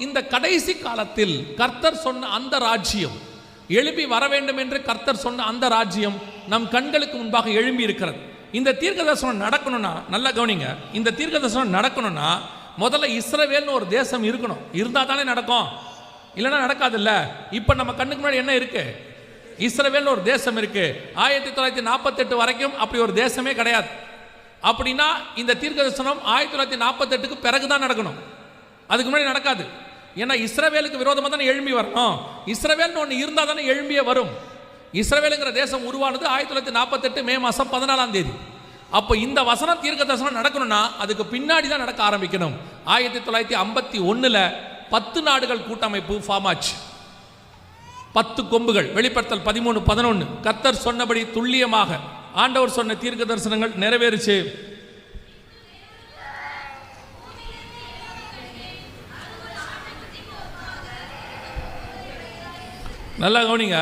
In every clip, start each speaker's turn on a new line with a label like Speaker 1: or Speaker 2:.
Speaker 1: இந்த கடைசி காலத்தில் கர்த்தர் சொன்ன அந்த ராஜ்யம் எழுப்பி வர வேண்டும் என்று கர்த்தர் சொன்ன அந்த ராஜ்யம் நம் கண்களுக்கு முன்பாக எழும்பி இருக்கிறது இந்த தீர்க்க தரிசனம் நடக்கணும்னா நல்லா கவனிங்க இந்த தீர்க்க தரிசனம் நடக்கணும்னா முதல்ல இஸ்ரவேல்னு ஒரு தேசம் இருக்கணும். இருந்தால் தானே நடக்கும். இல்லைன்னா நடக்காதுல்ல. இப்போ நம்ம கண்ணுக்கு முன்னாடி என்ன இருக்கு? இஸ்ரவேல்னு ஒரு தேசம் இருக்கு. ஆயிரத்தி தொள்ளாயிரத்தி நாற்பத்தெட்டு வரைக்கும் அப்படி ஒரு தேசமே கிடையாது. அப்படின்னா இந்த தீர்க்க தரிசனம் ஆயிரத்தி தொள்ளாயிரத்தி நாற்பத்தெட்டுக்கு பிறகு தான் நடக்கணும். அதுக்கு முன்னாடி நடக்காது. ஏன்னா இஸ்ரவேலுக்கு விரோதமாக தானே எழும்பி வரணும் இஸ்ரவேல்னு ஒன்று இருந்தால் தானே எழும்பியே வரும். இஸ்ரவேலுங்கிற தேசம் உருவானது ஆயிரத்தி தொள்ளாயிரத்தி நாற்பத்தெட்டு மே மாதம் பதினாலாம் தேதி. அப்போ இந்த வசனம் தீர்க்க தரிசனம் நடக்கணும்னா அதுக்கு பின்னாடி தான் நடக்க ஆரம்பிக்கணும். ஆயிரத்தி தொள்ளாயிரத்தி ஐம்பத்தி ஒன்றில் பத்து நாடுகள் கூட்டமைப்பு ஃபார்ம் ஆச்சு. பத்து கொம்புகள் வெளிப்படுத்தல் பதிமூணு பதினொன்று கத்தர் சொன்னபடி துல்லியமாக ஆண்டவர் சொன்ன தீர்க்க தரிசனங்கள் நிறைவேறுச்சு. நல்லா கவனிங்க.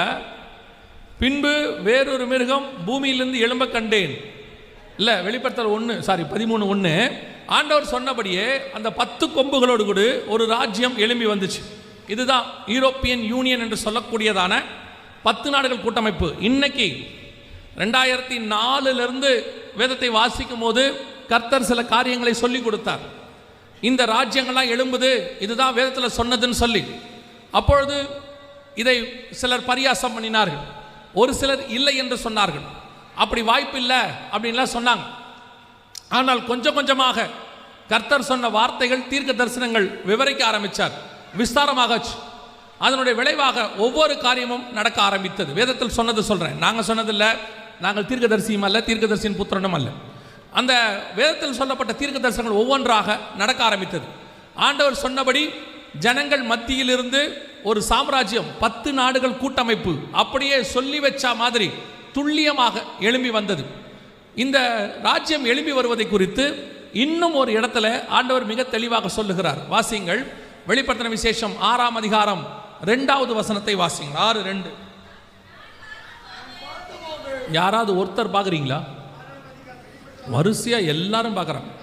Speaker 1: பின்பு வேறொரு மிருகம் பூமியிலிருந்து எழும்ப கண்டேன். இல்லை வெளிப்படுத்தல் ஒன்று சாரி பதிமூணு ஒன்று ஆண்டவர் சொன்னபடியே அந்த பத்து கொம்புகளோடு கூட ஒரு ராஜ்யம் எழும்பி வந்துச்சு. இதுதான் யூரோப்பியன் யூனியன் என்று சொல்லக்கூடியதான பத்து நாடுகள் கூட்டமைப்பு. இன்னைக்கு ரெண்டாயிரத்தி நாலுலேருந்து வேதத்தை வாசிக்கும் போது கர்த்தர் சில காரியங்களை சொல்லி கொடுத்தார். இந்த ராஜ்யங்கள்லாம் எழும்புது இதுதான் வேதத்தில் சொன்னதுன்னு சொல்லி. அப்பொழுது இதை சிலர் பரியாசம் பண்ணினார்கள். ஒரு சிலர் இல்லை என்று சொன்னார்கள். அப்படி வாய்ப்பு இல்லை அப்படின்லாம் சொன்னாங்க. ஆனால் கொஞ்சம் கொஞ்சமாக கர்த்தர் சொன்ன வார்த்தைகள் தீர்க்க தரிசனங்கள் விவரிக்க ஆரம்பித்தார் விஸ்தாரமாகச்சு அதனுடைய விளைவாக ஒவ்வொரு காரியமும் நடக்க ஆரம்பித்தது. வேதத்தில் சொன்னது சொல்கிறேன் நாங்கள் சொன்னதில்லை நாங்கள் தீர்க்கதரிசியும் அல்ல தீர்க்கதரிசியின் புத்திரனும் அல்ல. அந்த வேதத்தில் சொல்லப்பட்ட தீர்க்க தரிசனங்கள் ஒவ்வொன்றாக நடக்க ஆரம்பித்தது. ஆண்டவர் சொன்னபடி ஜனங்கள் மத்தியிலிருந்து ஒரு சாம்ராஜ்யம் பத்து நாடுகள் கூட்டமைப்பு அப்படியே சொல்லி வச்ச மாதிரி துல்லியமாக எழும்பி வந்தது. இந்த ராஜ்யம் எழும்பி வருவதை குறித்து இன்னும் ஒரு இடத்துல ஆண்டவர் மிக தெளிவாக சொல்லுகிறார். வாசிங்கள் வெளிப்படுத்தின விசேஷம் ஆறாம் அதிகாரம் ரெண்டாவது வசனத்தை வாசிங்கள் ஆறு ரெண்டு. யாராவது ஒருத்தர் பார்க்குறீங்களா? வரிசையா எல்லாரும் பார்க்குறாங்க.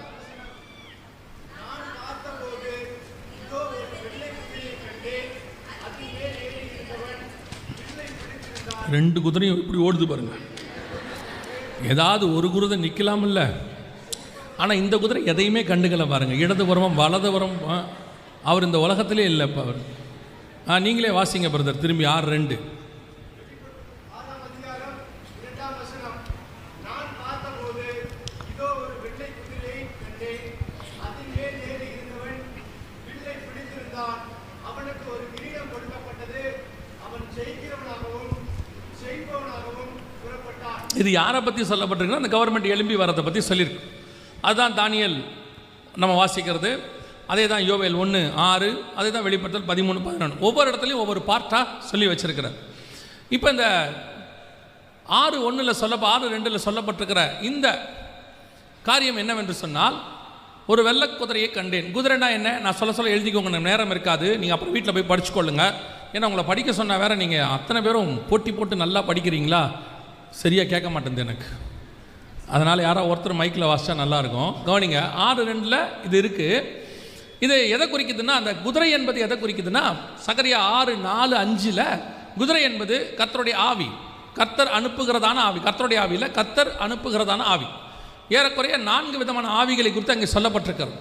Speaker 1: ரெண்டு குதிரையும் இப்படி ஓடுது பாருங்க. ஏதாவது ஒரு குதிரை நிற்கலாமில்ல ஆனால் இந்த குதிரை எதையுமே கண்டுக்கலாம் பாருங்கள் இடது இடதுபுறமும் வலதுபுறம் ஆ, அவர் இந்த உலகத்திலே இல்லை இப்போ அவர். ஆ நீங்களே வாசிங்க பிரதர் திரும்பி ஆறு ரெண்டு
Speaker 2: ஆறாம் அதிகாரம் இரண்டாம் வசனம் நான் பார்த்தபோது இதோ ஒரு வெள்ளை குதிரையை கண்டேன் அதின் மேல் ஏறி இருந்தவன் வில்லை பிடித்திருந்தான் அவனுக்கு ஒரு கிரீடம் கொடுக்கப்பட்டது அவன் ஜெயிக்கிறவனாகவும் செய்பவனாகவும் புறப்பட்டான்
Speaker 1: இது யாரை பற்றி சொல்லப்பட்டிருக்குன்னா அந்த கவர்மெண்ட் எழும்பி வரதை பற்றி சொல்லியிருக்கு. அதுதான் தானியல் நம்ம வாசிக்கிறது. அதே தான் யோவேல் ஒன்று ஆறு அதே தான் வெளிப்படுத்தல் பதிமூணு பதினொன்று ஒவ்வொரு இடத்துலையும் ஒவ்வொரு பார்ட்டாக சொல்லி வச்சுருக்கிறார். இப்போ இந்த ஆறு ஒன்றில் சொல்ல ஆறு ரெண்டில் சொல்லப்பட்டிருக்கிற இந்த காரியம் என்னவென்று சொன்னால் ஒரு வெள்ளை குதிரையை கண்டேன். குதிரைனா என்ன? நான் சொல்ல சொல்ல எழுதிக்கோங்க நேரம் இருக்காது. நீங்கள் அப்புறம் வீட்டில் போய் படிச்சுக்கொள்ளுங்க. ஏன்னா உங்களை படிக்க சொன்னால் வேற நீங்கள் அத்தனை பேரும் போட்டி போட்டு நல்லா படிக்கிறீங்களா? சரியாக கேட்க மாட்டேங்குது எனக்கு. அதனால் யாரோ ஒருத்தர் மைக்கில் வாசித்தா நல்லாயிருக்கும். கவனிங்க ஆறு ரெண்டில் இது இருக்குது இது எதை குறிக்குதுன்னா அந்த குதிரை என்பது எதை குறிக்குதுன்னா சகரியா ஆறு நாலு அஞ்சில் குதிரை என்பது கத்தருடைய ஆவி. கத்தர் அனுப்புகிறதான ஆவி. கத்தருடைய ஆவியில் கத்தர் அனுப்புகிறதான ஆவி. ஏறக்குறைய நான்கு விதமான ஆவிகளை குறித்து அங்கே சொல்லப்பட்டிருக்கிறது.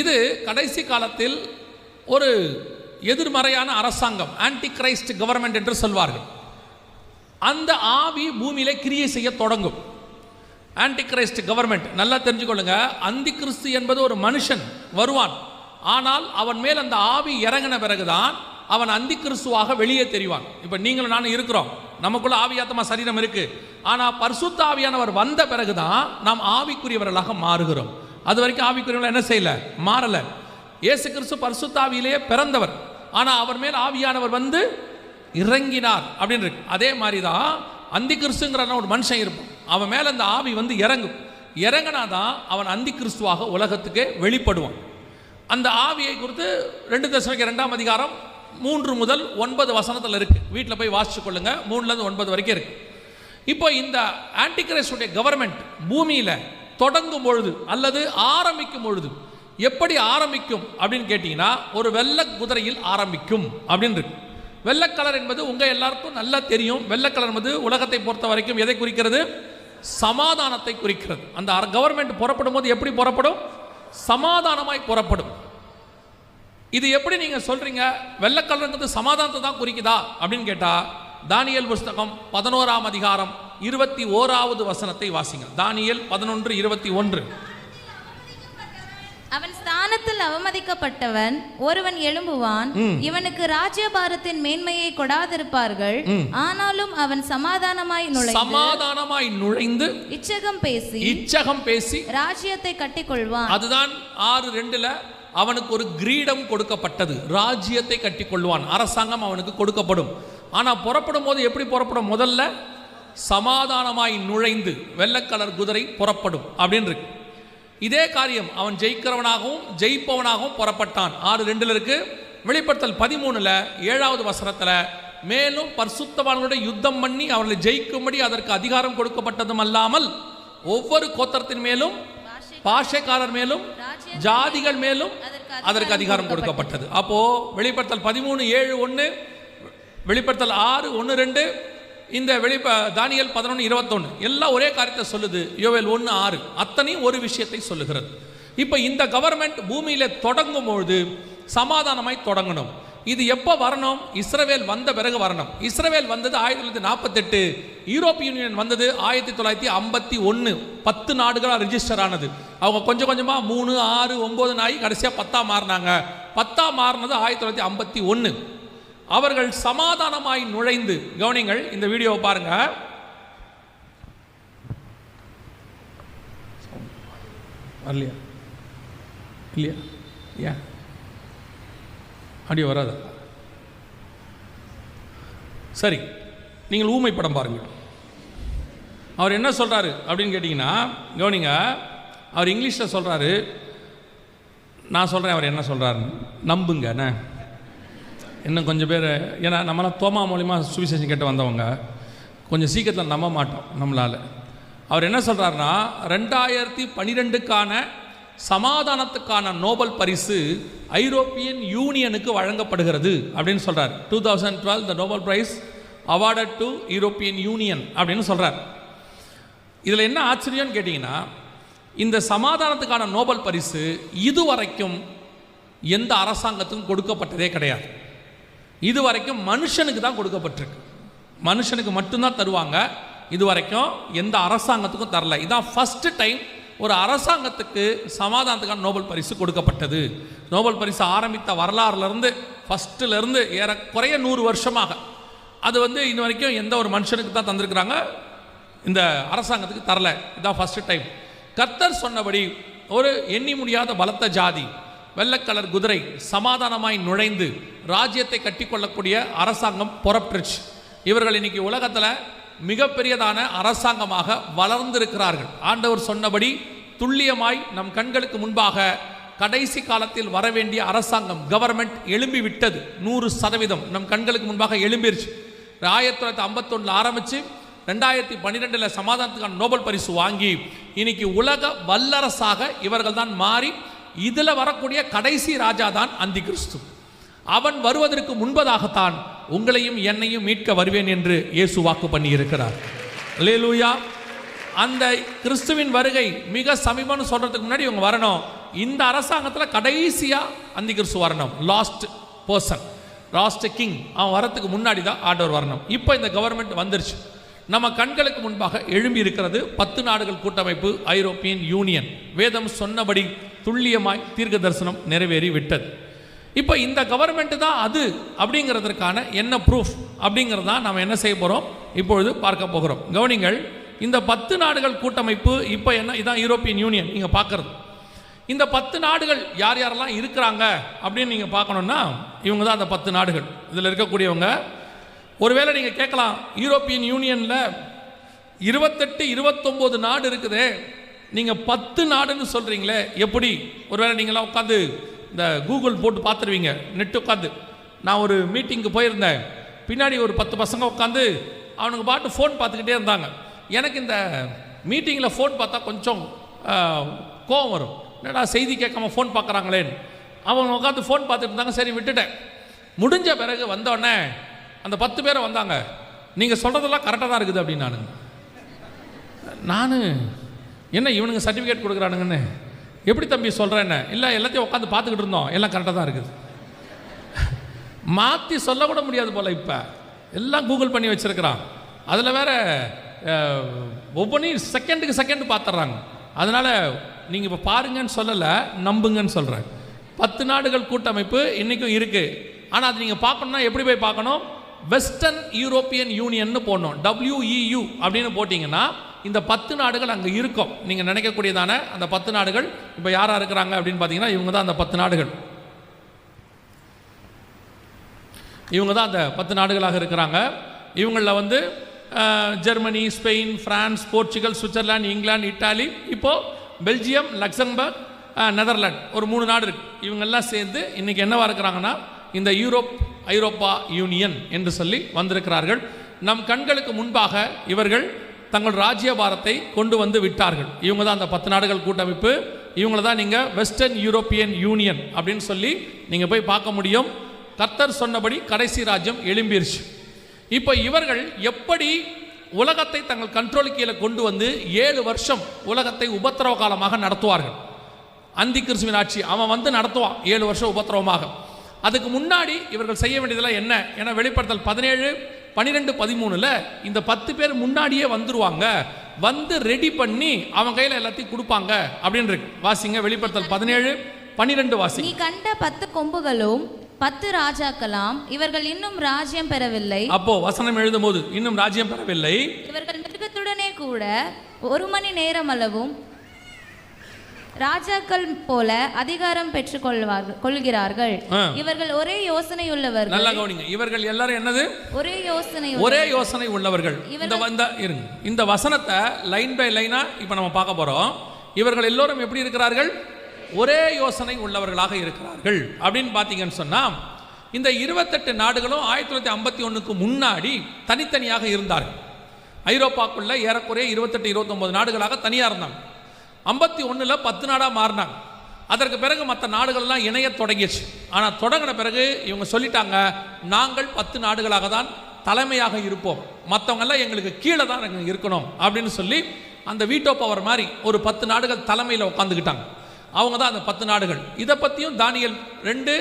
Speaker 1: இது கடைசி காலத்தில் ஒரு எதிர்மறையான அரசாங்கம் ஆன்டி கிரைஸ்ட் கவர்மெண்ட் என்று சொல்வார்கள். அந்த ஆவி பூமியில கிரியை செய்ய தொடங்கும். ஆன்டி கிரைஸ்ட் கவர்மெண்ட் நல்லா தெரிஞ்சுக்கொள்ளுங்க. அந்தி கிறிஸ்து என்பது ஒரு மனுஷன் வருவான். ஆனால் அவன் மேல் அந்த ஆவி இறங்கின பிறகுதான் அவன் அந்தி கிறிஸ்துவாக வெளியே தெரிவான். இப்போ நீங்களும் நானும் இருக்கிறோம். நமக்குள்ள ஆவியாத்தமா சரீரம் இருக்கு. ஆனால் பரிசுத்த ஆவியானவர் வந்த பிறகுதான் நாம் ஆவிக்குரியவர்களாக மாறுகிறோம். அது வரைக்கும் ஆவிக்குரியவர்கள் என்ன செய்யல? மாறல. இயேசு கிறிஸ்து பரிசுத்த ஆவியிலேயே பிறந்தவர். ஆனால் அவர் மேல் ஆவியானவர் வந்து இறங்கினார் அப்படின்னு இருக்கு. அதே மாதிரி தான் அந்தி கிறிஸ்துங்கிற ஒரு மனுஷன் இருப்பான். அவன் மேலே அந்த ஆவி வந்து இறங்கும். இறங்கினாதான் அவன் அந்தி கிறிஸ்துவாக உலகத்துக்கு வெளிப்படுவான். அந்த ஆவியை குறித்து ரெண்டு தசமிக்கு ரெண்டாம் அதிகாரம் மூன்று முதல் ஒன்பது வசனத்தில் இருக்குது வீட்டில் போய் வாசிச்சு கொள்ளுங்க. மூணுலேருந்து ஒன்பது வரைக்கும் இருக்குது இப்போ இந்த ஆன்டிகிரைஸ்டுடைய கவர்மெண்ட் பூமியில் தொடங்கும் பொழுது அல்லது ஆரம்பிக்கும் பொழுது எப்படி ஆரம்பிக்கும் அப்படின்னு கேட்டிங்கன்னா ஒரு வெள்ளை குதிரையில் ஆரம்பிக்கும் அப்படின்னு இருக்கு. வெள்ளை கலர் என்பது உங்கள் எல்லாருக்கும் நல்லா தெரியும். வெள்ளை கலர் என்பது உலகத்தை பொறுத்த வரைக்கும் எதை குறிக்கிறது? சமாதானத்தை குறிக்கிறது. அந்த கவர்மெண்ட் புறப்படும் போது எப்படி புறப்படும்? சமாதானமாய் புறப்படும். இது எப்படி நீங்க சொல்றீங்க? வெள்ளக்கலருங்கிறது சமாதானத்தை தான் குறிக்குதா? அப்படின்னு கேட்டா தானியல் புஸ்தகம் பதினோராம் அதிகாரம் இருபத்தி ஓராவது வசனத்தை வாசிங்க. தானியல் பதினொன்று இருபத்தி ஒன்று.
Speaker 3: அவன் ஸ்தானத்தில் அவமதிக்கப்பட்டவன் ஒருவன் எழும்புவான். இவனுக்கு ராஜ்யபாரத்தின் மேன்மையை கொடாதிருப்பார்கள். ஆனாலும் அவன் சமாதானமாய் நுழைந்து
Speaker 1: சமாதானமாய் நுழைந்து
Speaker 3: இச்சகம் பேசி
Speaker 1: இச்சகம் பேசி
Speaker 3: ராஜ்யத்தை கட்டிக்கொள்வான்.
Speaker 1: அதுதான் ஆறு ரெண்டுல அவனுக்கு ஒரு கிரீடம் கொடுக்கப்பட்டது. ராஜ்யத்தை கட்டிக்கொள்வான். அரசாங்கம் அவனுக்கு கொடுக்கப்படும். ஆனா புறப்படும் போது எப்படி புறப்படும்? முதல்ல சமாதானமாய் நுழைந்து வெள்ளக்கலர் குதிரை புறப்படும். அப்படின்னு இருக்கு இதே காரியம் அவன் ஜெயிக்கிறவனாகவும் ஜெயிப்பவனாகவும் புறப்பட்டான். ஆறு ரெண்டில் இருக்கு. வெளிப்படுத்தல் பதிமூணுல ஏழாவது வசனத்தில் மேலும் பரிசுத்தவான்களுடைய யுத்தம் பண்ணி அவர்களை ஜெயிக்கும்படி அதற்கு அதிகாரம் கொடுக்கப்பட்டதும் அல்லாமல் ஒவ்வொரு கோத்திரத்தின் மேலும் பாஷைக்காரர் மேலும் ஜாதிகள் மேலும் அதற்கு அதிகாரம் கொடுக்கப்பட்டது. அப்போ வெளிப்படுத்தல் பதிமூணு ஏழு ஒன்று வெளிப்படுத்தல் ஆறு ஒன்று ரெண்டு இந்த வெளிப்ப தானியல் பதினொன்று இருபத்தொன்று எல்லாம் ஒரே காரியத்தை சொல்லுது. யோவேல் ஒன்று ஆறு. அத்தனையும் ஒரு விஷயத்தை சொல்லுகிறது. இப்போ இந்த கவர்மெண்ட் பூமியில் தொடங்கும் பொழுது சமாதானமாய் தொடங்கணும். இது எப்போ வரணும்? இஸ்ரவேல் வந்த பிறகு வரணும். இஸ்ரவேல் வந்தது ஆயிரத்தி தொள்ளாயிரத்தி நாற்பத்தெட்டு. யூரோப்பிய யூனியன் வந்தது ஆயிரத்தி தொள்ளாயிரத்தி ஐம்பத்தி ஒன்று பத்து நாடுகளாக ரிஜிஸ்டர் ஆனது. அவங்க கொஞ்சம் கொஞ்சமாக மூணு ஆறு ஒம்பது நாய் கடைசியாக பத்தா மாறினாங்க. பத்தா மாறினது ஆயிரத்தி தொள்ளாயிரத்தி ஐம்பத்தி ஒன்று அவர்கள் சமாதானமாய் நுழைந்து கவனிங்கள் இந்த வீடியோவை பாருங்க. வரலையா? இல்லையா? ஏன்? அப்படியே வராது? சரி நீங்கள் ஊமை படம் பாருங்கள். அவர் என்ன சொல்கிறாரு அப்படின்னு கேட்டிங்கன்னா கவனிங்க அவர் இங்கிலீஷில் சொல்கிறாரு நான் சொல்கிறேன் அவர் என்ன சொல்கிறாருன்னு நம்புங்க என்ன இன்னும் கொஞ்சம் பேர் ஏன்னா நம்மளாம் தோமா மூலிமா சுவிசேஷம் கேட்டு வந்தவங்க கொஞ்சம் சீக்கிரத்தில் நம்ப மாட்டோம் நம்மளால். அவர் என்ன சொல்கிறாருன்னா ரெண்டாயிரத்தி பன்னிரெண்டுக்கான சமாதானத்துக்கான நோபல் பரிசு ஐரோப்பியன் யூனியனுக்கு வழங்கப்படுகிறது அப்படின்னு சொல்கிறார் two thousand twelve the Nobel prize awarded to European union அப்படின்னு சொல்கிறார் இதில் என்ன ஆச்சரியம்னு கேட்டிங்கன்னா இந்த சமாதானத்துக்கான நோபல் பரிசு இதுவரைக்கும் எந்த அரசாங்கத்துக்கும் கொடுக்கப்பட்டதே கிடையாது. இதுவரைக்கும் மனுஷனுக்கு தான் கொடுக்கப்பட்டிருக்கு. மனுஷனுக்கு மட்டும்தான் தருவாங்க. இது வரைக்கும் எந்த அரசாங்கத்துக்கும் தரல. இதான் ஃபஸ்ட்டு டைம் ஒரு அரசாங்கத்துக்கு சமாதானத்துக்கான நோபல் பரிசு கொடுக்கப்பட்டது. நோபல் பரிசு ஆரம்பித்த வரலாறுலேருந்து ஃபஸ்ட்டுலேருந்து ஏறக்குறைய நூறு வருஷமாக. அது வந்து இன்ன வரைக்கும் எந்த ஒரு மனுஷனுக்கு தான் தந்திருக்கிறாங்க? இந்த அரசாங்கத்துக்கு தரல. இதான் ஃபஸ்ட்டு டைம் கத்தர் சொன்னபடி ஒரு எண்ணி முடியாத பலத்த ஜாதி. வெள்ளக்கலர் குதிரை சமாதானமாய் நுழைந்து ராஜ்யத்தை கட்டிக்கொள்ளக்கூடிய அரசாங்கம் புறப்பட்டுருச்சு இவர்கள் இன்னைக்கு உலகத்தில் மிகப்பெரியதான அரசாங்கமாக வளர்ந்திருக்கிறார்கள். ஆண்டவர் சொன்னபடி துல்லியமாய் நம் கண்களுக்கு முன்பாக கடைசி காலத்தில் வரவேண்டிய அரசாங்கம் கவர்மெண்ட் எழும்பி விட்டது நூறு சதவீதம் நம் கண்களுக்கு முன்பாக எழும்பிருச்சு. ஆயிரத்தி தொள்ளாயிரத்தி ஐம்பத்தொன்னில் ஆரம்பித்து ரெண்டாயிரத்தி பன்னிரெண்டில் சமாதானத்துக்கான நோபல் பரிசு வாங்கி இன்னைக்கு உலக வல்லரசாக இவர்கள் தான் மாறி இதில் வரக்கூடிய கடைசி ராஜா தான் அந்தி கிறிஸ்து அவன் வருவதற்கு முன்பதாகத்தான் உங்களையும் என்னையும் மீட்க வருவேன் என்று இயேசு வாக்கு பண்ணி இருக்கிறார் லேலூயா அந்த கிறிஸ்துவின் வருகை மிக சமீபம்னு சொல்கிறதுக்கு முன்னாடி இவங்க வரணும். இந்த அரசாங்கத்தில் கடைசியாக அந்தி கிறிஸ்து வரணும். லாஸ்ட் பர்சன் லாஸ்ட் கிங் அவன் வரத்துக்கு முன்னாடி தான் ஆர்டர் வரணும். இப்போ இந்த கவர்மெண்ட் வந்துருச்சு. நம்ம கண்களுக்கு முன்பாக எழும்பி இருக்கிறது பத்து நாடுகள் கூட்டமைப்பு ஐரோப்பியன் யூனியன். வேதம் சொன்னபடி துல்லியமாய் தீர்க்க தரிசனம் நிறைவேறி விட்டது இப்போ இந்த கவர்மெண்ட் தான் அது அப்படிங்கிறதுக்கான என்ன ப்ரூஃப் அப்படிங்கிறது தான் நம்ம என்ன செய்ய போகிறோம் இப்பொழுது பார்க்க போகிறோம். கவனிங்கள் இந்த பத்து நாடுகள் கூட்டமைப்பு இப்போ என்ன? இதான் யூரோப்பியன் யூனியன். நீங்கள் பார்க்குறது. இந்த பத்து நாடுகள் யார் யாரெல்லாம் இருக்கிறாங்க அப்படின்னு நீங்கள் பார்க்கணுன்னா இவங்க தான் அந்த பத்து நாடுகள். இதில் இருக்கக்கூடியவங்க ஒருவேளை நீங்கள் கேட்கலாம் யூரோப்பியன் யூனியனில் இருபத்தெட்டு இருபத்தொம்போது நாடு இருக்குதே நீங்கள் பத்து நாடுன்னு சொல்கிறீங்களே எப்படி? ஒருவேளை நீங்களாம் உட்காந்து இந்த கூகுள் போட்டு பார்த்துருவீங்க நெட் உட்காந்து நான் ஒரு மீட்டிங்க்கு போயிருந்தேன் பின்னாடி ஒரு பத்து பசங்க உட்காந்து அவனுங்க பாட்டு ஃபோன் பார்த்துக்கிட்டே இருந்தாங்க. எனக்கு இந்த மீட்டிங்கில் ஃபோன் பார்த்தா கொஞ்சம் கோவம் வரும். என்னடா செய்தி கேட்காம ஃபோன் பார்க்குறாங்களேன்னு. அவங்க உட்காந்து ஃபோன் பார்த்துட்டு இருந்தாங்க சரி விட்டுட்டேன். முடிஞ்ச பிறகு வந்தோடனே அந்த பத்து பேரை வந்தாங்க. நீங்கள் சொல்கிறதெல்லாம் கரெக்டாக தான் இருக்குது அப்படின்னு நானுங்க நான் என்ன இவனுங்க சர்டிஃபிகேட் கொடுக்குறானுங்கன்னு. எப்படி தம்பி சொல்கிறேன்னு இல்லை எல்லாத்தையும் உட்காந்து பார்த்துக்கிட்டு இருந்தோம். எல்லாம் கரெக்டாக தான் இருக்குது. மாற்றி சொல்லக்கூட முடியாது போல் இப்போ. எல்லாம் கூகுள் பண்ணி வச்சுருக்கிறான். அதில் வேற ஒவ்வொன்றையும் செகண்டுக்கு செகண்ட் பார்த்துட்றாங்க அதனால் நீங்கள் இப்போ பாருங்கன்னு சொல்லலை நம்புங்கன்னு சொல்கிறேன் பத்து நாடுகள் கூட்டமைப்பு இன்றைக்கும் இருக்குது ஆனால் அது நீங்கள் பார்க்கணுன்னா எப்படி போய் பார்க்கணும்? வெஸ்டர்ன் யூரோப்பியன் யூனியன்னு போடணும். டபிள்யூஇயூ அப்படின்னு போட்டிங்கன்னா இந்த பத்து நாடுகள் அங்கே இருக்கும். நீங்கள் நினைக்கக்கூடியதான அந்த பத்து நாடுகள் இப்போ யாராக இருக்கிறாங்க அப்படின்னு பார்த்தீங்கன்னா இவங்க தான் அந்த பத்து நாடுகள். இவங்க தான் அந்த பத்து நாடுகளாக இருக்கிறாங்க. இவங்களில் வந்து Germany Spain France Portugal Switzerland England Italy இப்போது பெல்ஜியம் லக்சம்பர்க் நெதர்லாண்ட் ஒரு மூணு நாடு இருக்குது இவங்கெல்லாம் சேர்ந்து இன்றைக்கி என்னவாக இருக்கிறாங்கன்னா இந்த யூரோப் ஐரோப்பா யூனியன் என்று சொல்லி வந்திருக்கிறார்கள். நம் கண்களுக்கு முன்பாக இவர்கள் தங்கள் ராஜ்யபாரத்தை கொண்டு வந்து விட்டார்கள். இவங்க தான் அந்த பத்து நாடுகள் கூட்டமைப்பு. இவங்கள தான் நீங்கள் வெஸ்டர்ன் யூரோப்பியன் யூனியன் அப்படின்னு சொல்லி நீங்கள் போய் பார்க்க முடியும். கர்த்தர் சொன்னபடி கடைசி ராஜ்யம் எழும்பிருச்சு. இப்போ இவர்கள் எப்படி உலகத்தை தங்கள் கண்ட்ரோல் கீழே கொண்டு வந்து ஏழு வருஷம் உலகத்தை உபத்திரவ காலமாக நடத்துவார்கள்? அந்தி கிறிஸ்துவின் ஆட்சி அவன் வந்து நடத்துவான் ஏழு வருஷம் உபத்திரவமாக. அதுக்கு முன்னாடி இவர்கள் செய்ய வேண்டியதெல்லாம் என்ன? ஏன்னா வெளிப்படுத்தல் பதினேழு பன்னிரெண்டு பதிமூணுல இந்த பத்து பேர் முன்னாடியே வந்துருவாங்க. வந்து ரெடி பண்ணி அவன் கையில் எல்லாத்தையும் கொடுப்பாங்க அப்படின்னு இருக்கு வாசிங்க வெளிப்படுத்தல் பதினேழு பன்னிரெண்டு வாசி.
Speaker 3: நீ கண்ட பத்து கொம்புகளும் பத்து ராஜாக்களாம் இவர்கள் இன்னும் ராஜ்யம் பெறவில்லை.
Speaker 1: அப்போ வசனம் எழுதும்போது இன்னும் ராஜ்யம் பெறவில்லை.
Speaker 3: இவர்கள் மிருகத்துடனே கூட ஒரு மணி நேரம் அளவும் ராஜாக்கள் போல அதிகாரம் பெற்றுக் கொள்வார்கள் கொள்கிறார்கள். இவர்கள் ஒரே யோசனை உள்ளவர்கள்.
Speaker 1: நல்லா கவனிங்க. இவர்கள் எல்லாரும் என்னது?
Speaker 3: ஒரே யோசனை
Speaker 1: ஒரே யோசனை உள்ளவர்கள். இந்த வந்த இருங்க. இந்த வசனத்தை லைன் பை லைனா இப்போ நம்ம பார்க்க போறோம். இவர்கள் எல்லோரும் எப்படி இருக்கிறார்கள்? ஒரே யோசனை உள்ளவர்களாக இருக்கிறார்கள். அப்படின்னு பார்த்தீங்கன்னு சொன்னா இந்த இருபத்தெட்டு நாடுகளும் ஆயிரத்தி தொள்ளாயிரத்தி ஐம்பத்தி ஒன்றுக்கு முன்னாடி தனித்தனியாக இருந்தார்கள். ஐரோப்பாக்குள்ள ஏறக்குறைய இருபத்தெட்டு இருபத்தொன்பது நாடுகளாக தனியாக இருந்தாங்க. ஐம்பத்தி ஒன்றில் பத்து நாடாக மாறினாங்க. அதற்கு பிறகு மற்ற நாடுகள்லாம் இணைய தொடங்கிடுச்சு. ஆனால் தொடங்கின பிறகு இவங்க சொல்லிட்டாங்க நாங்கள் பத்து நாடுகளாக தான் தலைமையாக இருப்போம். மற்றவங்கெல்லாம் எங்களுக்கு கீழே தான் நாங்கள் இருக்கணும். அப்படின்னு சொல்லி அந்த வீட்டோ பவர் மாதிரி ஒரு பத்து நாடுகள் தலைமையில் உட்காந்துக்கிட்டாங்க அவங்க தான் அந்த பத்து நாடுகள். இதை பற்றியும் தானியல் ரெண்டு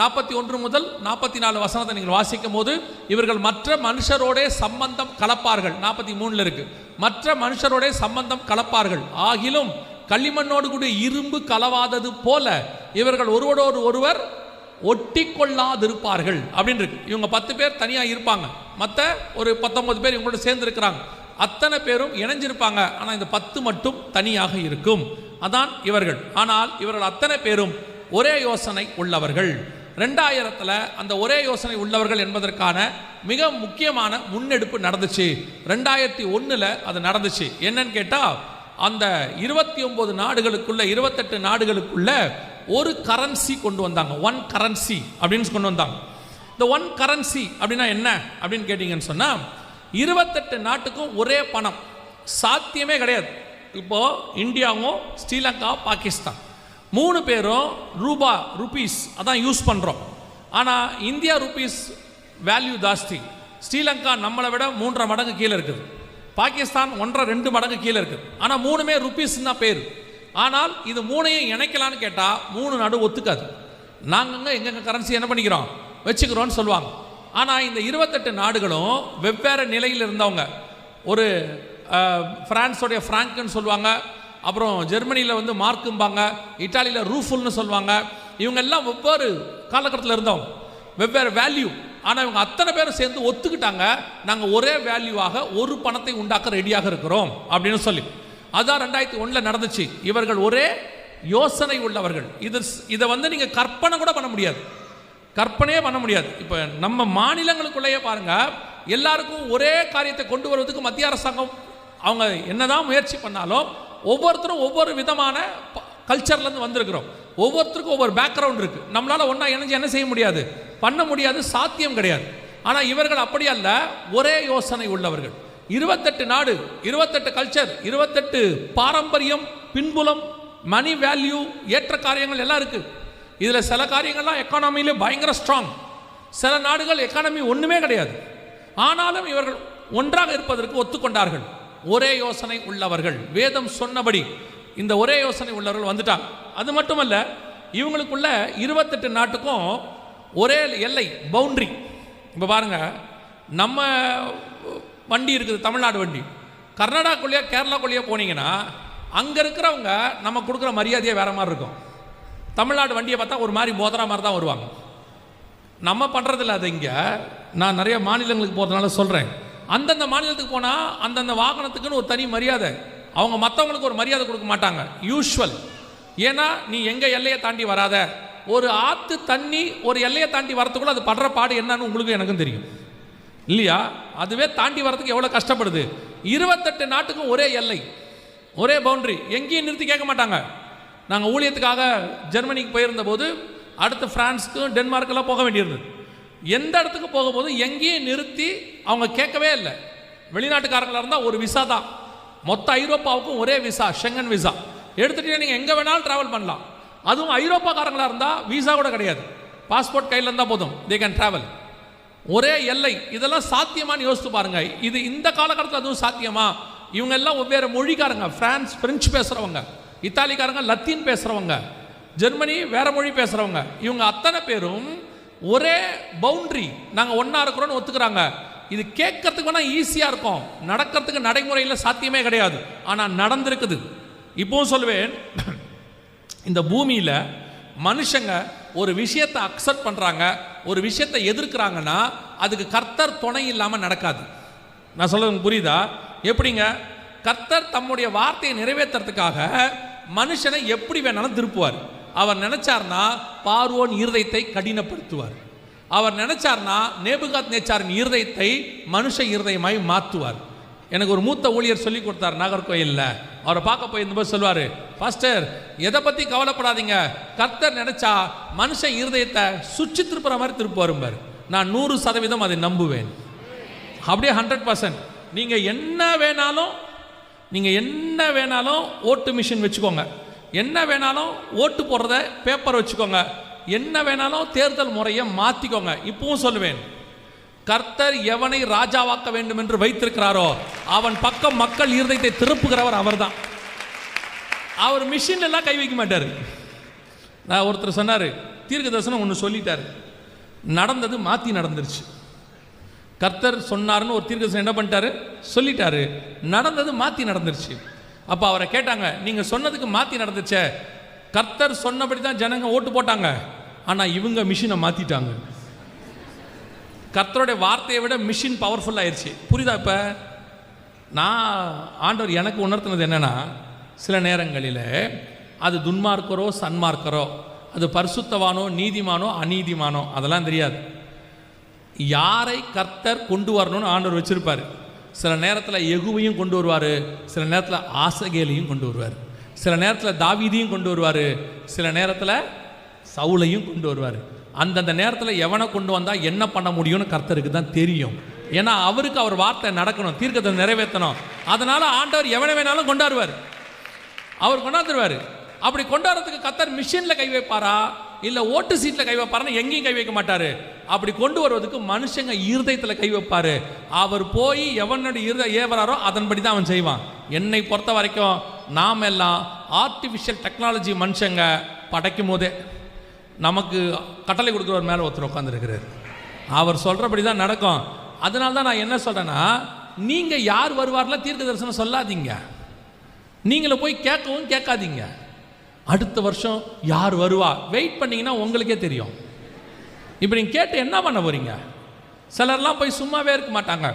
Speaker 1: நாற்பத்தி ஒன்று முதல் நாற்பத்தி நாலு வசனத்தை நீங்கள் வாசிக்கும் போது இவர்கள் மற்ற மனுஷரோடே சம்பந்தம் கலப்பார்கள். நாற்பத்தி மூணில் இருக்குது மற்ற மனுஷரோடே சம்பந்தம் கலப்பார்கள். ஆகிலும் களிமண்ணோடு கூட இரும்பு கலவாதது போல இவர்கள் ஒருவரோடு ஒருவர் ஒட்டி கொள்ளாதிருப்பார்கள் அப்படின்னு இருக்கு இவங்க பத்து பேர் தனியாக இருப்பாங்க. மற்ற ஒரு பத்தொன்பது பேர் இவங்களோட சேர்ந்து இருக்கிறாங்க அத்தனை பேரும் இணைஞ்சிருப்பாங்க. ஆனால் இந்த பத்து மட்டும் தனியாக இருக்கும். அதான் இவர்கள். ஆனால் இவர்கள் அத்தனை பேரும் ஒரே யோசனை உள்ளவர்கள். ரெண்டாயிரத்தில் அந்த ஒரே யோசனை உள்ளவர்கள் என்பதற்கான மிக முக்கியமான முன்னெடுப்பு நடந்துச்சு. ரெண்டாயிரத்தி ஒன்றில் அது நடந்துச்சு. என்னன்னு கேட்டால் அந்த இருபத்தி ஒன்பது நாடுகளுக்குள்ள இருபத்தெட்டு நாடுகளுக்குள்ள ஒரு கரன்சி கொண்டு வந்தாங்க. ஒன் கரன்சி அப்படின்னு கொண்டு வந்தாங்க. இந்த ஒன் கரன்சி அப்படின்னா என்ன? அப்படின்னு கேட்டிங்கன்னு சொன்னால் இருபத்தெட்டு நாட்டுக்கும் ஒரே பணம். சாத்தியமே கிடையாது. இப்போ இந்தியாவும் ஸ்ரீலங்கா பாகிஸ்தான். மூணு பேரும் ரூபா ருபீஸ் அதான் யூஸ் பண்ணுறோம் ஆனால் இந்தியா ருபீஸ் வேல்யூ ஜாஸ்தி. ஸ்ரீலங்கா நம்மளை விட மூன்றரை மடங்கு கீழே இருக்குது. பாகிஸ்தான் ஒன்றரை ரெண்டு மடங்கு கீழே இருக்குது ஆனால் மூணுமே ருப்பீஸ்னா பேர். ஆனால் இது மூணையும் இணைக்கலான்னு கேட்டால் மூணு நாடு ஒத்துக்காது. நாங்கள் எங்கெங்க கரன்சி என்ன பண்ணிக்கிறோம்? வச்சுக்கிறோன்னு சொல்லுவாங்க. ஆனால் இந்த இருபத்தெட்டு நாடுகளும் வெவ்வேறு நிலையில் இருந்தவங்க. ஒரு ஃப்ரான்ஸோடைய பிரான்ஸோடைய ஃப்ராங்க்னு சொல்லுவாங்க. அப்புறம் ஜெர்மனியில் வந்து மார்க்கும்பாங்க. இட்டாலியில் ரூஃபுல்னு சொல்லுவாங்க. இவங்க எல்லாம் ஒவ்வொரு காலகட்டத்தில் இருந்தவங்க. வெவ்வேறு வேல்யூ ஆனால் இவங்க அத்தனை பேரும் சேர்ந்து ஒத்துக்கிட்டாங்க. நாங்கள் ஒரே வேல்யூவாக ஒரு பணத்தை உண்டாக்க ரெடியாக இருக்கிறோம் அப்படின்னு சொல்லி. அதான் ரெண்டாயிரத்தி ஒன்றில் நடந்துச்சு. இவர்கள் ஒரே யோசனை உள்ளவர்கள். இது இதை வந்து நீங்கள் கற்பனை கூட பண்ண முடியாது. கற்பனையே பண்ண முடியாது. இப்போ நம்ம மாநிலங்களுக்குள்ளேயே பாருங்க எல்லாருக்கும் ஒரே காரியத்தை கொண்டு வருவதற்கு மத்திய அரசாங்கம் அவங்க என்னதான் முயற்சி பண்ணாலும் ஒவ்வொருத்தரும் ஒவ்வொரு விதமான கல்ச்சர்லேருந்து வந்திருக்கிறோம். ஒவ்வொருத்தருக்கும் ஒவ்வொரு பேக்ரவுண்ட் இருக்கு. நம்மளால ஒன்றா இணைஞ்சு என்ன செய்ய முடியாது? பண்ண முடியாது சாத்தியம் கிடையாது. ஆனால் இவர்கள் அப்படி அல்ல ஒரே யோசனை உள்ளவர்கள். இருபத்தெட்டு நாடு இருபத்தெட்டு கல்ச்சர் இருபத்தெட்டு பாரம்பரியம் பின்புலம் மணி வேல்யூ ஏற்ற காரியங்கள் எல்லாம் இருக்குது இதில் சில காரியங்கள்லாம் எக்கானமியிலே பயங்கர ஸ்ட்ராங் சில நாடுகள் எக்கானமி ஒன்றுமே கிடையாது. ஆனாலும் இவர்கள் ஒன்றாக இருப்பதற்கு ஒத்துக்கொண்டார்கள். ஒரே யோசனை உள்ளவர்கள். வேதம் சொன்னபடி இந்த ஒரே யோசனை உள்ளவர்கள் வந்துட்டாங்க. அது மட்டுமல்ல இவங்களுக்குள்ள இருபத்தெட்டு நாட்டுக்கும் ஒரே எல்லை பவுண்ட்ரி இப்போ பாருங்க நம்ம வண்டி இருக்குது தமிழ்நாடு வண்டி. கர்நாடகாக்குள்ளேயோ கேரளாக்குள்ளேயோ போனீங்கன்னா அங்கே இருக்கிறவங்க நம்ம கொடுக்குற மரியாதையே வேறு மாதிரி இருக்கும். தமிழ்நாடு வண்டியை பார்த்தா ஒரு மாதிரி மோதிரா மாதிரி தான் வருவாங்க. நம்ம பண்ணுறதில்ல அது இங்கே. நான் நிறைய மாநிலங்களுக்கு போகிறதுனால சொல்கிறேன் அந்தந்த மாநிலத்துக்கு போனால் அந்தந்த வாகனத்துக்குன்னு ஒரு தனி மரியாதை. அவங்க மற்றவங்களுக்கு ஒரு மரியாதை கொடுக்க மாட்டாங்க. யூஷுவல் ஏன்னா நீ எங்கள் எல்லையை தாண்டி வராத. ஒரு ஆற்று தண்ணி ஒரு எல்லையை தாண்டி வரத்துக்குள்ள அது படுற பாடு என்னன்னு உங்களுக்கு எனக்கும் தெரியும். இல்லையா? அதுவே தாண்டி வரதுக்கு எவ்வளோ கஷ்டப்படுது? இருபத்தெட்டு நாட்டுக்கும் ஒரே எல்லை. ஒரே பவுண்டரி எங்கேயும் நிறுத்தி கேட்க மாட்டாங்க. நாங்கள் ஊழியத்துக்காக ஜெர்மனிக்கு போயிருந்த போது அடுத்து ஃப்ரான்ஸுக்கும் டென்மார்க்கெல்லாம் போக வேண்டியிருந்தது. எந்த இடத்துக்கு போகும்போது எங்கேயும் நிறுத்தி அவங்க கேட்கவே இல்லை. வெளிநாட்டுக்காரங்களாக இருந்தால் ஒரு விசா தான். மொத்த ஐரோப்பாவுக்கும் ஒரே விசா ஷெங்கன் விசா. எடுத்துகிட்டு நீங்கள் எங்கே வேணாலும் ட்ராவல் பண்ணலாம். அதுவும் ஐரோப்பாக்காரங்களாக இருந்தால் விசா கூட கிடையாது. பாஸ்போர்ட் கையில் இருந்தால் போதும். தே கேன் ட்ராவல் ஒரே எல்லை. இதெல்லாம் சாத்தியமான்னு யோசித்து பாருங்க. இது இந்த காலகட்டத்தில் அதுவும் சாத்தியமா? இவங்க எல்லாம் வெவ்வேறு மொழிக்காரங்க. ஃப்ரான்ஸ் பிரெஞ்சு பேசுகிறவங்க இத்தாலிக்காரங்க லத்தீன் பேசுகிறவங்க ஜெர்மனி வேற மொழி பேசுகிறவங்க இவங்க அத்தனை பேரும் ஒரே பவுண்ட்ரி நாங்கள் ஒன்றா இருக்கிறோன்னு ஒத்துக்கிறாங்க. இது கேட்கறதுக்கு வேணால் ஈஸியாக இருக்கும். நடக்கிறதுக்கு நடைமுறையில் சாத்தியமே கிடையாது. ஆனால் நடந்திருக்குது. இப்போவும் சொல்லுவேன் இந்த பூமியில் மனுஷங்க ஒரு விஷயத்தை அக்செப்ட் பண்ணுறாங்க ஒரு விஷயத்தை எதிர்க்கிறாங்கன்னா அதுக்கு கர்த்தர் துணை இல்லாமல் நடக்காது. நான் சொல்கிறது புரியுதா? எப்படிங்க? கர்த்தர் தம்முடைய வார்த்தையை நிறைவேற்றுறதுக்காக மனுஷனை எப்படி வேணாலும் திருப்புவார். அவர் நினச்சார்னா பார்வோன் இருதயத்தை கடினப்படுத்துவார். அவர் நினைச்சார்னா நேபுகாத் நேச்சாரின் இருதயத்தை மனுஷ இருதயமாய் மாற்றுவார் எனக்கு ஒரு மூத்த ஊழியர் சொல்லி கொடுத்தார் நாகர்கோயிலில். அவரை பார்க்க போயிருந்தபோது சொல்லுவார் பாஸ்டர் எதை பற்றி கவலைப்படாதீங்க. கர்த்தர் நினைச்சா மனுஷன் இருதயத்தை சுற்றி திருப்புற மாதிரி திருப்புவாரும்பார் நான் நூறு சதவீதம் அதை நம்புவேன். அப்படியே ஹண்ட்ரட் பர்சன்ட் நீங்கள் என்ன வேணாலும் நீங்கள் என்ன வேணாலும் ஓட்டு மிஷின் வச்சுக்கோங்க. என்ன வேணாலும் ஓட்டு போடுறத பேப்பர் வச்சுக்கோங்க. என்ன வேணாலும் தேர்தல் முறையை மாற்றிக்கோங்க இப்பவும் சொல்லுவேன். கர்த்தர் எவனை ராஜாவாக்க வேண்டும் என்று வைத்திருக்கிறாரோ அவன் பக்கம் மக்கள் இருதயத்தை திருப்புகிறவர் அவர்தான். அவர் மிஷின் எல்லாம் கை வைக்க மாட்டார். நான் ஒருத்தர் சொன்னார் தீர்க்க தரிசனம் ஒன்று சொல்லிட்டார். நடந்தது மாற்றி நடந்துருச்சு. கர்த்தர் சொன்னார்னு ஒரு தீர்க்கதரிசனம் என்ன பண்ணிட்டாரு? சொல்லிட்டாரு. நடந்தது மாற்றி நடந்துருச்சு. அப்போ அவரை கேட்டாங்க நீங்கள் சொன்னதுக்கு மாற்றி நடந்துச்சே கர்த்தர் சொன்னபடி தான் ஜனங்க ஓட்டு போட்டாங்க. ஆனால் இவங்க மிஷினை மாற்றிட்டாங்க கர்த்தருடைய வார்த்தையை விட மிஷின் பவர்ஃபுல் ஆயிடுச்சு புரியுதா இப்போ? நான் ஆண்டவர் எனக்கு உணர்த்தினது என்னன்னா சில நேரங்களில் அது துன்மார்க்கரோ சன்மார்க்கரோ அது பரிசுத்தவானோ நீதிமானோ அநீதிமானோ அதெல்லாம் தெரியாது. யாரை கர்த்தர் கொண்டு வரணும்னு ஆண்டவர் வச்சுருப்பார்? சில நேரத்தில் எகுவையும் கொண்டு வருவார் சில நேரத்தில் ஆசகேலையும் கொண்டு வருவார். சில நேரத்தில் தாவீதையும் கொண்டு வருவார். சில நேரத்தில் சவுலையும் கொண்டு வருவார். அந்தந்த நேரத்தில் எவனை கொண்டு வந்தால் என்ன பண்ண முடியும்னு கர்த்தருக்கு தான் தெரியும். ஏன்னா அவருக்கு அவர் வார்த்தை நடக்கணும் தீர்க்கத்தை நிறைவேற்றணும். அதனால் ஆண்டவர் எவனை வேணாலும் கொண்டாடுவார். அவர் கொண்டாந்துருவார். அப்படி கொண்டாடுறதுக்கு கத்தர் மிஷினில் கை வைப்பாரா? இல்லை ஓட்டு சீட்டில் கை வைப்பாருன்னு எங்கேயும் கை வைக்க மாட்டார். அப்படி கொண்டு வருவதுக்கு மனுஷங்க இருதயத்தில் கை வைப்பார். அவர் போய் எவனுடைய இருத ஏவராரோ அதன்படி தான் அவன் செய்வான். என்னை பொறுத்த வரைக்கும் நாம் எல்லாம் ஆர்டிஃபிஷியல் டெக்னாலஜி மனுஷங்க படைக்கும் போதே நமக்கு கட்டளை கொடுக்குறவர் மேலே ஒருத்தர் உட்காந்துருக்கிறார் அவர் சொல்கிறபடி தான் நடக்கும். அதனால தான் நான் என்ன சொல்கிறேன்னா நீங்கள் யார் வருவார்லாம் தீர்க்க தரிசனம் சொல்லாதீங்க. நீங்களை போய் கேட்கவும் கேட்காதீங்க. அடுத்த வருஷம் யார் வருவா? வெயிட் பண்ணீங்கன்னா உங்களுக்கே தெரியும். இப்போ நீங்கள் கேட்டு என்ன பண்ண போறீங்க? சிலர்லாம் போய் சும்மாவே இருக்க மாட்டாங்க.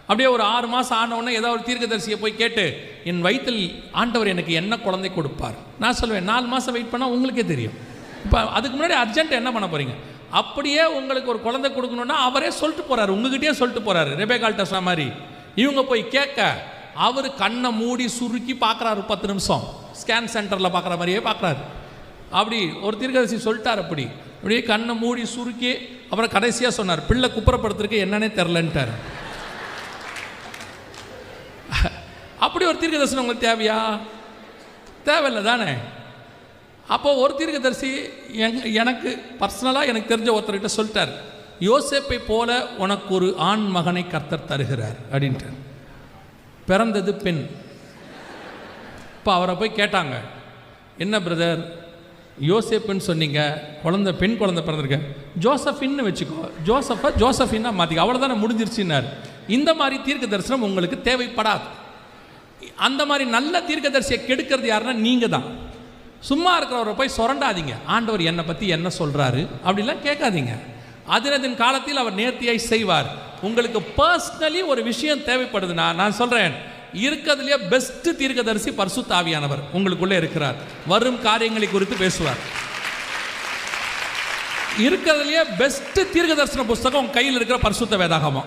Speaker 1: அப்படியே ஒரு ஆறு மாதம் ஆனவுடனே ஏதாவது ஒரு தீர்க்கதரிசியை போய் கேட்டு என் வயிற்றில் ஆண்டவர் எனக்கு என்ன குழந்தை கொடுப்பார்? நான் சொல்லுவேன் நாலு மாதம் வெயிட் பண்ணால் உங்களுக்கே தெரியும். இப்போ அதுக்கு முன்னாடி அர்ஜென்ட் என்ன பண்ண போகிறீங்க அப்படியே உங்களுக்கு ஒரு குழந்தை கொடுக்கணுன்னா அவரே சொல்லிட்டு போகிறார் உங்ககிட்டயே சொல்லிட்டு போறாரு. ரெபேகால்ட்ட சொன்ன மாதிரி. இவங்க போய் கேட்க அவர் கண்ணை மூடி சுருக்கி பார்க்குறாரு பத்து நிமிஷம். ஸ்கேன் சென்டரில் பார்க்குற மாதிரியே பார்க்குறாரு. அப்படி ஒரு தீர்க்கதரிசி சொல்லிட்டார் அப்படி. அப்படியே கண்ணை மூடி சுருக்கி அப்புறம் கடைசியாக சொன்னார் பிள்ளை குப்புறப்படுத்துறதுக்கு என்னன்னே தெரிலன்ட்டார் அப்படி ஒரு தீர்க்கதரிசனம் உங்களுக்கு தேவையா? தேவையில்லை தானே? அப்போ ஒரு தீர்க்கதரிசி எங் எனக்கு பர்சனலாக எனக்கு தெரிஞ்ச ஒருத்தர்கிட்ட சொல்லிட்டார் யோசேப்பை போல உனக்கு ஒரு ஆண் மகனை கர்த்தர் தருகிறார். அப்படின்ட்டு பிறந்தது பெண். இப்போ அவரை போய் கேட்டாங்க. என்ன பிரதர் யோசேப்புன்னு சொன்னீங்க. குழந்தை பெண் குழந்தை பிறந்திருக்க. ஜோசஃபின்னு வச்சுக்கோ. ஜோசஃபை ஜோசஃபின்னா மாற்றிக்க அவ்வளோதானே முடிஞ்சிருச்சுன்னார். இந்த மாதிரி தீர்க்க தரிசனம் உங்களுக்கு தேவைப்படாது. அந்த மாதிரி நல்ல தீர்க்கதரிசியை கெடுக்கிறது யாருன்னா நீங்கள் தான். சும்மா இருக்கிறவரை போய் சுரண்டாதீங்க. ஆண்டவர் என்னை பற்றி என்ன சொல்கிறாரு அப்படிலாம் கேட்காதீங்க. அதினதின் காலத்தில் அவர் நேர்த்தியாய் செய்வார். உங்களுக்கு பர்சனலி ஒரு விஷயம் தேவைப்படுதுன்னா நான் சொல்கிறேன் இருக்கிறதுலே பெஸ்ட் தீர்க்கதரிசி பர்சுத்தாவியானவர் உங்களுக்குள்ளே இருக்கிறார். வரும் காரியங்களை குறித்து பேசுவார். இருக்கிறதுலையே பெஸ்ட் தீர்க்க தரிசன புஸ்தகம் உங்க கையில் இருக்கிற பரிசுத்த வேதாகமம்.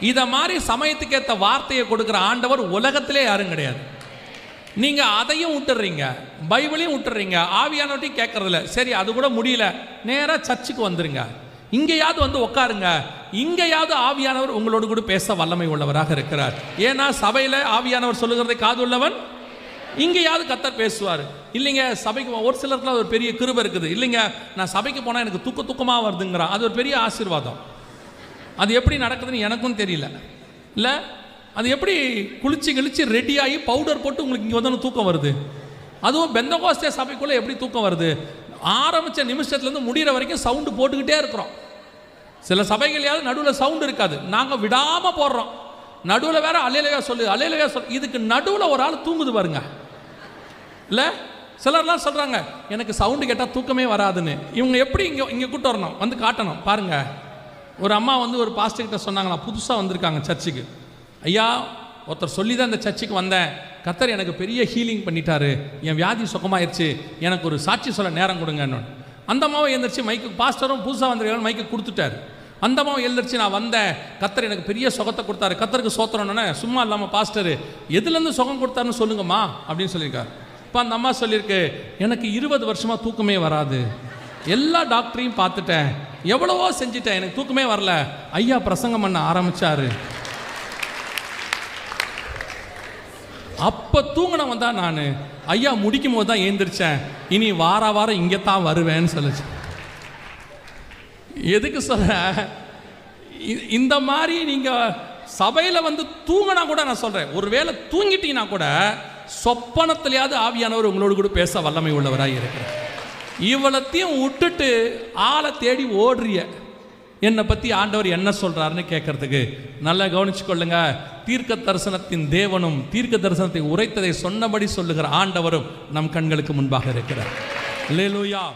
Speaker 1: இதை மாதிரி சமயத்துக்கு ஏற்ற வார்த்தையை கொடுக்குற ஆண்டவர் உலகத்திலே யாரும் கிடையாது. நீங்கள் அதையும் விட்டுறீங்க பைபிளையும் விட்டுறீங்க ஆவியானவட்டையும் கேட்கறதில்ல சரி அது கூட முடியல. நேராக சர்ச்சுக்கு வந்துருங்க. இங்கேயாவது வந்து உட்காருங்க இங்கேயாவது ஆவியானவர் உங்களோடு கூட பேச வல்லமை உள்ளவராக இருக்கிறார். ஏன்னா சபையில் ஆவியானவர் சொல்லுகிறதை காது உள்ளவன்? இங்கேயாவது கத்தர் பேசுவார். இல்லைங்க சபைக்கு ஒரு சிலருக்குலாம் ஒரு பெரிய கிருப இருக்குது. இல்லைங்க நான் சபைக்கு போனால் எனக்கு தூக்க தூக்கமாக வருதுங்கிறான். அது ஒரு பெரிய ஆசீர்வாதம். அது எப்படி நடக்குதுன்னு எனக்கும் தெரியல. இல்லை அது எப்படி குளிச்சு கிழிச்சு ரெடியாகி பவுடர் போட்டு உங்களுக்கு இங்கே வந்தோன்னு தூக்கம் வருது? அதுவும் பெந்தகோஸ்தே சபைக்குள்ளே எப்படி தூக்கம் வருது? ஆரம்பித்த நிமிஷத்துலேருந்து முடிகிற வரைக்கும் சவுண்டு போட்டுக்கிட்டே இருக்கிறோம். சில சபைகளையாவது நடுவில் சவுண்டு இருக்காது. நாங்கள் விடாமல் போடுறோம். நடுவில் வேற அலையிலவே சொல்லு அலையிலவே சொல்லு. இதுக்கு நடுவில் ஒரு ஆள் தூங்குது பாருங்க. இல்லை? சிலர்லாம் சொல்கிறாங்க எனக்கு சவுண்டு கேட்டால் தூக்கமே வராதுன்னு. இவங்க எப்படி இங்கே இங்கே கூட்டு வரணும்? வந்து காட்டணும். பாருங்க. ஒரு அம்மா வந்து ஒரு பாஸ்டர்கிட்ட சொன்னாங்களா புதுசாக வந்திருக்காங்க சர்ச்சுக்கு. ஐயா ஒருத்தர் சொல்லி தான் இந்த சர்ச்சுக்கு வந்தேன். கத்தர் எனக்கு பெரிய ஹீலிங் பண்ணிட்டாரு. என் வியாதி சுகமாயிருச்சு. எனக்கு ஒரு சாட்சி சொல்ல நேரம் கொடுங்கன்னு. அந்த அம்மாவை எழுந்திரிச்சு மைக்கு பாஸ்டரும் புதுசாக வந்திருக்காங்க மைக்கு கொடுத்துட்டாரு. அந்த அம்மாவை எழுந்திரிச்சு நான் வந்தேன். கத்தர் எனக்கு பெரிய சுகத்தை கொடுத்தாரு. கத்தருக்கு சோத்திரம்னே சும்மா இல்லாமல் பாஸ்டர் எதுலேருந்து சுகம் கொடுத்தாருன்னு சொல்லுங்கம்மா அப்படின்னு சொல்லியிருக்காரு. இப்போ அந்த அம்மா சொல்லியிருக்கு எனக்கு இருபது வருஷமாக தூக்கமே வராது. எல்லா டாக்டரையும் பார்த்துட்டேன். எவ்வளவோ செஞ்சுட்டேன். எனக்கு தூக்கமே வரல. ஐயா பிரசங்கம் பண்ண ஆரம்பிச்சாரு. அப்போ தூங்கினவன் தான் நான். ஐயா முடிக்கும் போது தான் ஏந்திரிச்சேன். இனி வார வாரம் இங்கே தான் வருவேன்னு சொல்லுச்சு. எதுக்கு சொல்ல இந்த மாதிரி நீங்கள் சபையில் வந்து தூங்கினா கூட நான் சொல்கிறேன் ஒருவேளை தூங்கிட்டீங்கன்னா கூட சொப்பனத்திலேயாவது ஆவியானவர் உங்களோடு கூட பேச வல்லமை உள்ளவராக இருக்கிறார். இவ்வளத்தையும் விட்டுட்டு ஆளை தேடி ஓடுறிய. என்னை பற்றி ஆண்டவர் என்ன சொல்கிறாருன்னு கேட்கறதுக்கு நல்லா கவனிச்சுக்கொள்ளுங்க. தீர்க்க தரிசனத்தின் தேவனும் தீர்க்க தரிசனத்தை உரைத்ததை சொன்னபடி சொல்லுகிற ஆண்டவரும் நம் கண்களுக்கு முன்பாக இருக்கிறார். லேலூயா